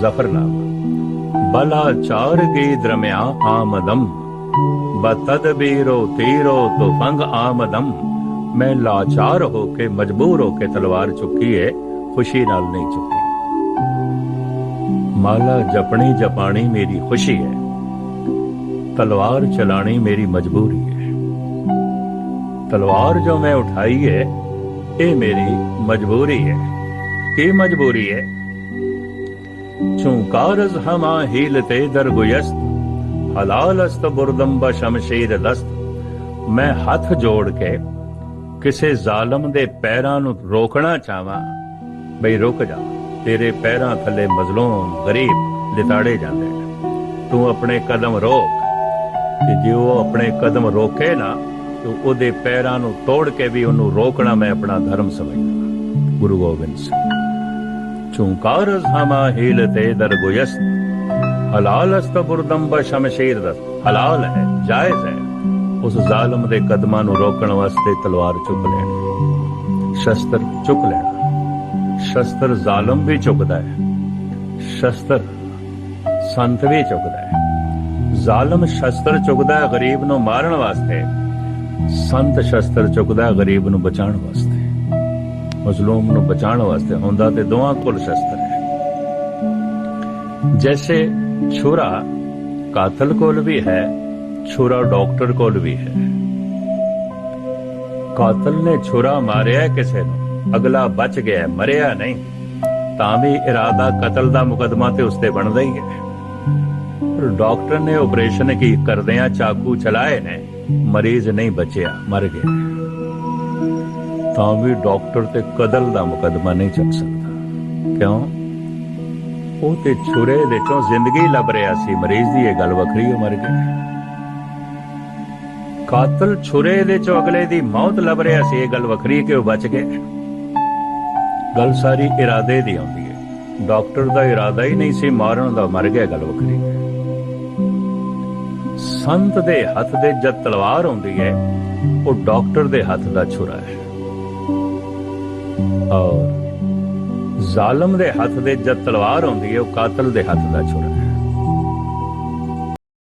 ਜ਼ਫਰਨਾਮਾ ਬਲਾ ਚਾਰ ਗੇ ਦਰਮਿਆ ਆਮਦਮ ਬਤਦਬੀਰੋ ਤੀਰੋ ਤੁਫੰਗ ਆਮਦਮ ਮੈਂ ਲਾਚਾਰ ਹੋ ਕੇ ਮਜਬੂਰ ਹੋ ਕੇ ਤਲਵਾਰ ਚੁੱਕੀ ਏ ਖੁਸ਼ੀ ਨਾਲ ਨਹੀਂ ਚੁੱਕੀ ਮਾਲਾ ਜਪਣੀ ਜਪਾਣੀ ਮੇਰੀ ਖੁਸ਼ੀ ਹੈ ਤਲਵਾਰ ਚਲਾਣੀ ਮੇਰੀ ਮਜਬੂਰੀ ਹੈ ਤਲਵਾਰ ਜੋ ਮੈਂ ਉਠਾਈ ਹੈ ਇਹ ਮੇਰੀ ਮਜਬੂਰੀ ਹੈ ਕੀ ਮਜਬੂਰੀ ਹੈ ਚੁੰਕਾਰਜ਼ ਹਮਾ ਹੀਲਤੇ ਦਰਗੁਯਸਤ ਹਲਾਲਸਤ ਬੁਰਦਮ ਬਸ਼ਮਸ਼ੀਰ ਦਸਤ ਮੈਂ ਹੱਥ ਜੋੜ ਕੇ ਕਿਸੇ ਜ਼ਾਲਮ ਦੇ ਪੈਰਾਂ ਨੂੰ ਰੋਕਣਾ ਚਾਹਾਂ ਬਈ ਰੁਕ ਜਾ ਤੇਰੇ ਪੈਰਾਂ ਥੱਲੇ ਮਜ਼ਲੂਮ ਗਰੀਬ ਲਿਤਾੜੇ ਜਾਂਦੇ ਨੇ ਤੂੰ ਆਪਣੇ ਕਦਮ ਰੋਕ ਤੇ ਜੇ ਉਹ ਆਪਣੇ ਕਦਮ ਰੋਕੇ ਨਾ ਤੇ ਉਹਦੇ ਪੈਰਾਂ ਨੂੰ ਤੋੜ ਕੇ ਵੀ ਉਹਨੂੰ ਰੋਕਣਾ ਮੈਂ ਆਪਣਾ ਧਰਮ ਸਮਝਦਾ ਗੁਰੂ ਗੋਬਿੰਦ ਸਿੰਘ ਚੁੰਕਾਰ ਹਮਾ ਹੀਲਤੇ ਦਰਗੁਯਸਤ ਹਲਾਲ ਅਸਤ ਬੁਰਦਮ ਹਲਾਲ ਹੈ ਜਾਇਜ਼ ਹੈ ਉਸ ਜ਼ਾਲਮ ਦੇ ਕਦਮਾਂ ਨੂੰ ਰੋਕਣ ਵਾਸਤੇ ਤਲਵਾਰ ਚੁੱਕ ਲੈਣਾ ਸ਼ਸਤਰ ਚੁੱਕ ਲੈਣਾ ਸ਼ਸਤਰ ਜ਼ਾਲਮ ਵੀ ਚੁੱਕਦਾ ਹੈ ਸ਼ਸਤਰ ਸੰਤ ਵੀ ਚੁੱਕਦਾ ਹੈ ਜ਼ਾਲਮ ਸ਼ਸਤਰ ਚੁੱਕਦਾ ਹੈ ਗਰੀਬ ਨੂੰ ਮਾਰਨ ਵਾਸਤੇ ਸੰਤ ਸ਼ਸਤਰ ਚੁੱਕਦਾ ਹੈ ਗਰੀਬ ਨੂੰ ਬਚਾਉਣ ਵਾਸਤੇ ਮਜ਼ਲੂਮ ਨੂੰ ਬਚਾਉਣ ਵਾਸਤੇ ਹੁੰਦਾ ਤੇ ਦੋਹਾਂ ਕੋਲ ਸ਼ਸਤਰ ਹੈ। ਜੈਸੇ ਛੁਰਾ ਕਾਤਲ ਕੋਲ ਵੀ ਹੈ, ਛੁਰਾ ਡਾਕਟਰ ਕੋਲ ਵੀ ਹੈ। ਕਾਤਲ ਨੇ ਛੁਰਾ ਮਾਰਿਆ ਕਿਸੇ ਨੂੰ, ਅਗਲਾ ਬਚ ਗਿਆ ਮਰਿਆ ਨਹੀਂ। ਤਾਂ ਵੀ ਇਰਾਦਾ ਕਤਲ ਦਾ ਮੁਕਦਮਾ ਤੇ ਉਸਤੇ ਬਣਦਾ ਹੀ ਹੈ। ਪਰ ਡਾਕਟਰ ਨੇ ਆਪਰੇਸ਼ਨ ਕੀ ਕਰਦਿਆਂ ਚਾਕੂ ਚਲਾਏ ਨੇ, ਮਰੀਜ਼ ਨਹੀਂ ਬਚਿਆ, ਮਰ ਗਿਆ ਤਾਂ ਵੀ ਡਾਕਟਰ ਤੇ ਕਤਲ ਦਾ ਮੁਕਦਮਾ ਨਹੀਂ ਚੱਲ ਸਕਦਾ। ਕਿਉਂ? ਉਹ ਤੇ ਛੁਰੇ ਦੇ ਚੋਂ ਜ਼ਿੰਦਗੀ ਲੱਭ ਰਿਹਾ ਸੀ। ਮਰੀਜ਼ ਦੀ ਇਹ ਗੱਲ ਵੱਖਰੀ ਹੋ, ਮਰ ਗਿਆ। ਕਾਤਲ ਛੁਰੇ ਦੇ ਚੋਂ ਅਗਲੇ ਦੀ ਮੌਤ ਲੱਭ ਰਿਹਾ ਸੀ। ਇਹ ਗੱਲ ਵੱਖਰੀ ਕਿ ਉਹ ਬਚ ਗਏ ਗੱਲ ਸਾਰੀ ਇਰਾਦੇ ਦੀ ਆਉਂਦੀ ਹੈ। ਡਾਕਟਰ ਦਾ ਇਰਾਦਾ ਹੀ ਨਹੀਂ ਸੀ, ਮਾਰਨ ਦਾ। ਮਰ ਗਿਆ, ਗੱਲ ਵੱਖਰੀ ਸੰਤ ਦੇ ਹੱਥ ਦੇ ਜਦ ਤਲਵਾਰ ਹੁੰਦੀ ਹੈ, ਉਹ ਡਾਕਟਰ ਦੇ ਹੱਥ ਦਾ ਛੁਰਾ ਹੈ। ਔਰ ਜ਼ਾਲਮ ਦੇ ਹੱਥ ਦੇ ਜਦ ਤਲਵਾਰ ਹੁੰਦੀ ਹੈ, ਉਹ ਕਾਤਲ ਦੇ ਹੱਥ ਦਾ ਛੁਰਾ